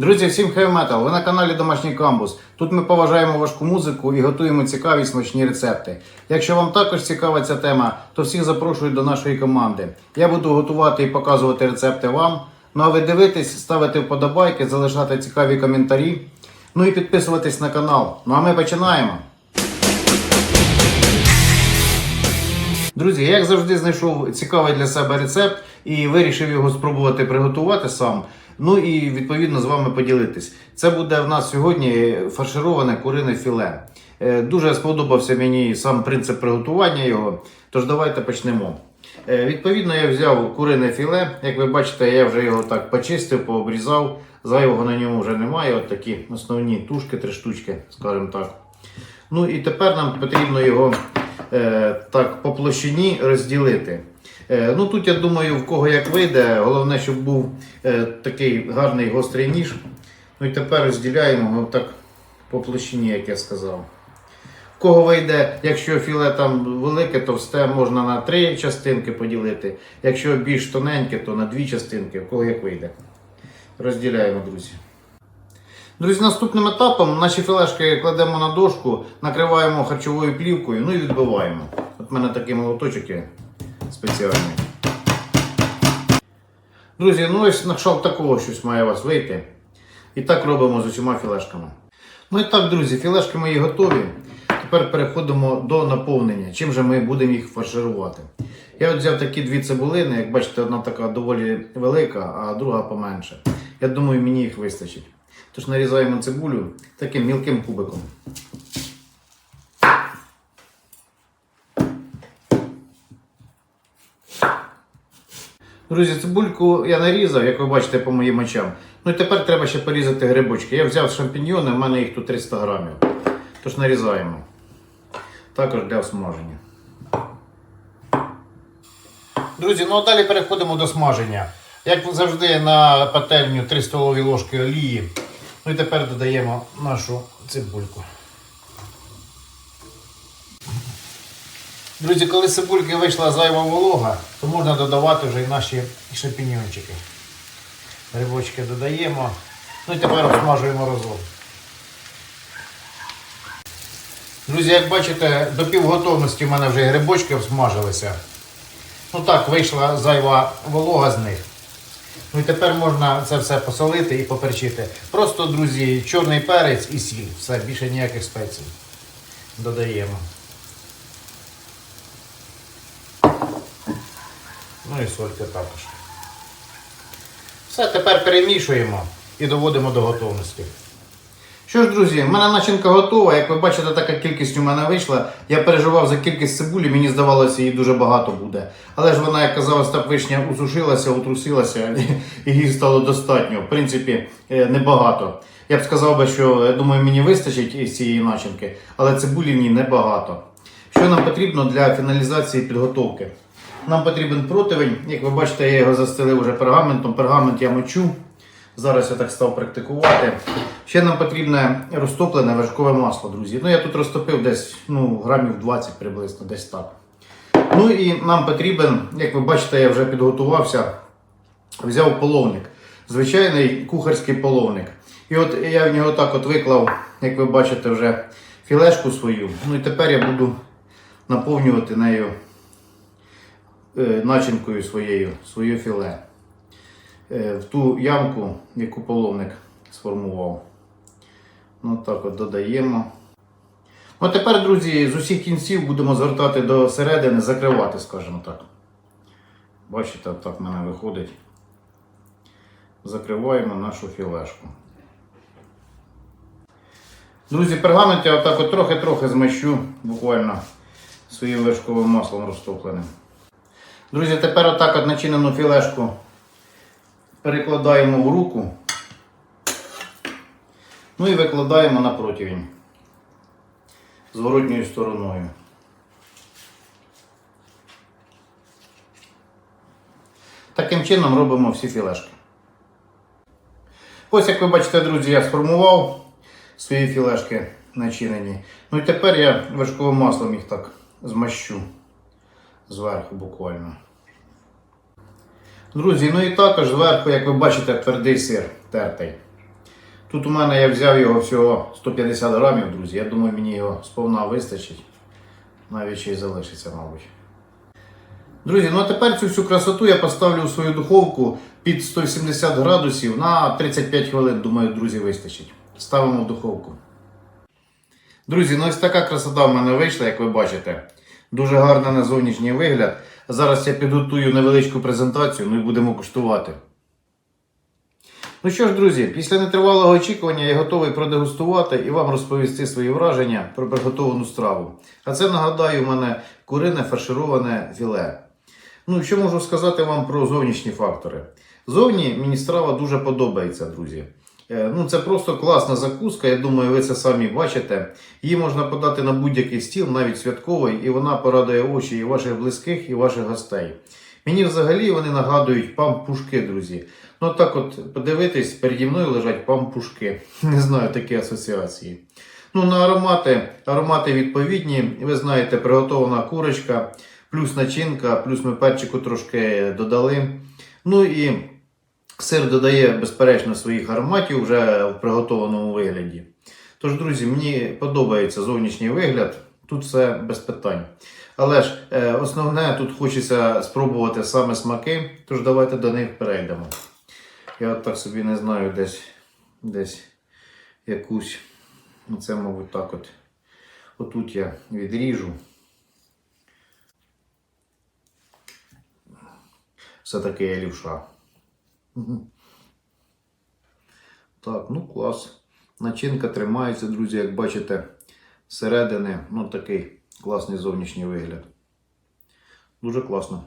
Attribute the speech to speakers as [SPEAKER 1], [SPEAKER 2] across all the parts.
[SPEAKER 1] Друзі, всім хай метал! Ви на каналі Домашній Камбус. Тут ми поважаємо важку музику і готуємо цікаві смачні рецепти. Якщо вам також цікава ця тема, то всіх запрошую до нашої команди. Я буду готувати і показувати рецепти вам. Ну а ви дивитесь, ставити вподобайки, залишати цікаві коментарі. Ну і підписуватись на канал. Ну а ми починаємо. Друзі, я, як завжди знайшов цікавий для себе рецепт і вирішив його спробувати приготувати сам. Ну і відповідно з вами поділитись. Це буде в нас сьогодні фаршироване курине філе. Е, Дуже сподобався мені сам принцип приготування його. Тож давайте почнемо. Е, Відповідно, я взяв курине філе. Як ви бачите, я вже його так почистив, пообрізав. Зайвого на ньому вже немає. От такі основні тушки, три штучки, скажімо так. Ну і тепер нам потрібно його е, так по площині розділити. Е, ну тут я думаю, в кого як вийде. Головне, щоб був е, такий гарний гострий ніж. Ну і тепер розділяємо його так по площині, як я сказав. В кого вийде, якщо філе там велике, товсте, можна на три частинки поділити. Якщо більш тоненьке, то на дві частинки, в кого як вийде. Розділяємо, друзі. Друзі, наступним етапом наші філешки кладемо на дошку, накриваємо харчовою плівкою, ну і відбиваємо. От в мене такий молоточок є спеціальний. Друзі, ну ось на кшталт такого щось має вас вийти. І так робимо з усіма філешками. Ну і так, друзі, філешки мої готові. Тепер переходимо до наповнення. Чим же ми будемо їх фарширувати? Я от взяв такі дві цибулини, як бачите, одна така доволі велика, а друга поменше. Я думаю, мені їх вистачить. Тож нарізаємо цибулю таким мілким кубиком. Друзі, цибульку я нарізав, як ви бачите по моїм очам. Ну і тепер треба ще порізати грибочки. Я взяв шампіньйони, в мене їх тут 300 грамів. Тож нарізаємо. Також для смаження. Друзі, ну а далі переходимо до смаження. Як завжди, на пательню 3 столові ложки олії. Ну і тепер додаємо нашу цибульку. Друзі, коли з цибульки вийшла зайва волога, то можна додавати вже і наші шампіньончики. Грибочки додаємо. Ну і тепер обсмажуємо разом. Друзі, як бачите, до півготовності в мене вже грибочки обсмажилися. Ну так, вийшла зайва волога з них. Ну і тепер можна це все посолити і поперчити. Просто, друзі, чорний перець і сіль. Все, більше ніяких спецій. Додаємо. Ну і сольки також. Все, тепер перемішуємо і доводимо до готовності. Що ж, друзі, в мене начинка готова. Як ви бачите, така кількість у мене вийшла. Я переживав за кількість цибулі, мені здавалося, її дуже багато буде. Але ж вона, як казав Остап Вишня, усушилася, утрусилася і її стало достатньо. В принципі, е, небагато. Я б сказав би, що я думаю, мені вистачить із цієї начинки, але цибулі в ній небагато. Що нам потрібно для фіналізації підготовки? Нам потрібен противень. Як ви бачите, я його застелив вже пергаментом. Пергамент я мочу. Зараз я так став практикувати. Ще нам потрібне розтоплене вершкове масло, друзі. Ну, я тут розтопив десь ну, грамів 20 приблизно, десь так. Ну і нам потрібен, як ви бачите, я вже підготувався, взяв половник. Звичайний кухарський половник. І от я в нього так от виклав, як ви бачите, вже філешку свою. Ну і тепер я буду наповнювати нею начинкою своєю, своє філе. Е, в ту ямку, яку половник сформував. Ну так от додаємо. Ну, тепер, друзі, з усіх кінців будемо звертати до середини, закривати, скажімо так. Бачите, так в мене виходить. Закриваємо нашу філешку. Друзі, пергамент я отак от трохи-трохи змащу буквально своїм вершковим маслом розтопленим. Друзі, тепер отак от начинену філешку перекладаємо в руку. Ну і викладаємо на противень зворотньою стороною. Таким чином робимо всі філешки. Ось, як ви бачите, друзі, я сформував свої філешки начинені. Ну і тепер я вершковим маслом їх так змащу зверху буквально. Друзі, ну і також зверху, як ви бачите, твердий сир тертий. Тут у мене я взяв його всього 150 грамів, друзі. Я думаю, мені його сповна вистачить. Навіть ще й залишиться, мабуть. Друзі, ну а тепер цю всю красоту я поставлю у свою духовку під 170 градусів на 35 хвилин. Думаю, друзі, вистачить. Ставимо в духовку. Друзі, ну ось така красота в мене вийшла, як ви бачите. Дуже гарний на зовнішній вигляд. Зараз я підготую невеличку презентацію, ну і будемо куштувати. Ну що ж, друзі, після нетривалого очікування я готовий продегустувати і вам розповісти свої враження про приготовану страву. А це нагадаю, у мене курине фаршироване філе. Ну, що можу сказати вам про зовнішні фактори? Зовні мені страва дуже подобається, друзі. Е, Ну, це просто класна закуска, я думаю, ви це самі бачите. Її можна подати на будь-який стіл, навіть святковий, і вона порадує очі і ваших близьких, і ваших гостей. Мені взагалі вони нагадують пампушки, друзі. Ну так от подивитись, переді мною лежать пампушки. Не знаю такі асоціації. Ну, на аромати, аромати відповідні. Ви знаєте, приготована курочка, плюс начинка, плюс ми перчику трошки додали. Ну і сир додає, безперечно, своїх ароматів вже в приготованому вигляді. Тож, друзі, мені подобається зовнішній вигляд, тут все без питань. Але ж е, основне тут хочеться спробувати саме смаки, тож давайте до них перейдемо. Я от так собі не знаю, десь, десь якусь. Ну, це, мабуть, так от. Отут я відріжу. Все-таки я лівша. Так, ну клас. Начинка тримається, друзі, як бачите, зсередини, ну такий класний зовнішній вигляд. Дуже класно.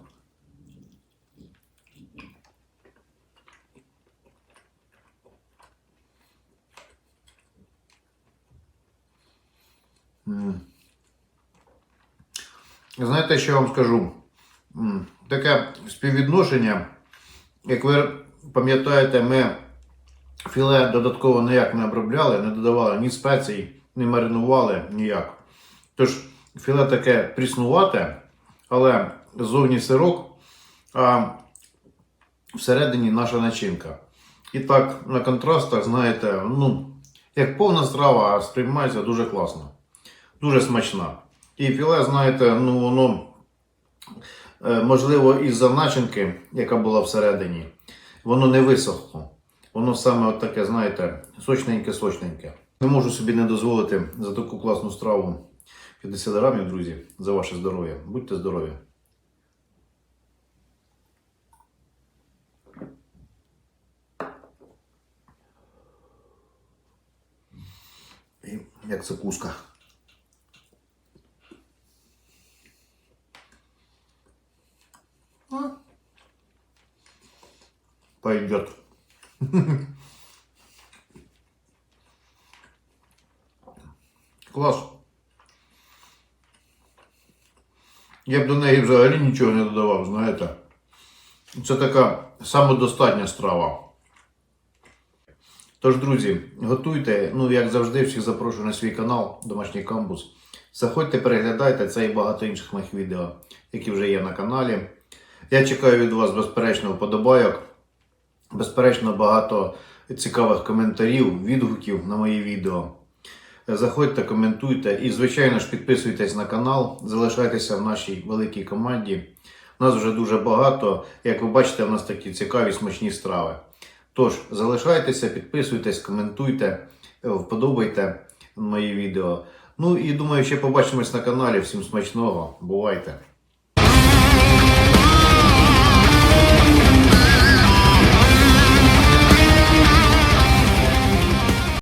[SPEAKER 1] Знаєте, що я вам скажу? Таке співвідношення, як ви пам'ятаєте, ми філе додатково ніяк не обробляли, не додавали ні спецій, не маринували ніяк. Тож філе таке пріснувате, але ззовні сирок, а всередині наша начинка. І так, на контрастах, знаєте, ну, як повна страва, сприймається дуже класно. Дуже смачна. І філе, знаєте, ну воно, е, можливо, із-за начинки, яка була всередині, воно не висохло. Воно саме от таке, знаєте, сочненьке-сочненьке. Не можу собі не дозволити за таку класну страву 50 грамів, друзі, за ваше здоров'я. Будьте здорові. І як закуска. Пойдет. Клас. Я б до неї взагалі нічого не додавав, знаєте. Це така самодостатня страва. Тож, друзі, готуйте, ну як завжди, всіх запрошую на свій канал Домашній камбус. Заходьте, переглядайте це і багато інших моїх відео, які вже є на каналі. Я чекаю від вас безперечно вподобайок, безперечно, багато цікавих коментарів, відгуків на мої відео. Заходьте, коментуйте і, звичайно ж, підписуйтесь на канал, залишайтеся в нашій великій команді. Нас вже дуже багато. Як ви бачите, в нас такі цікаві смачні страви. Тож, залишайтеся, підписуйтесь, коментуйте, вподобайте мої відео. Ну і думаю, ще побачимось на каналі. Всім смачного. Бувайте!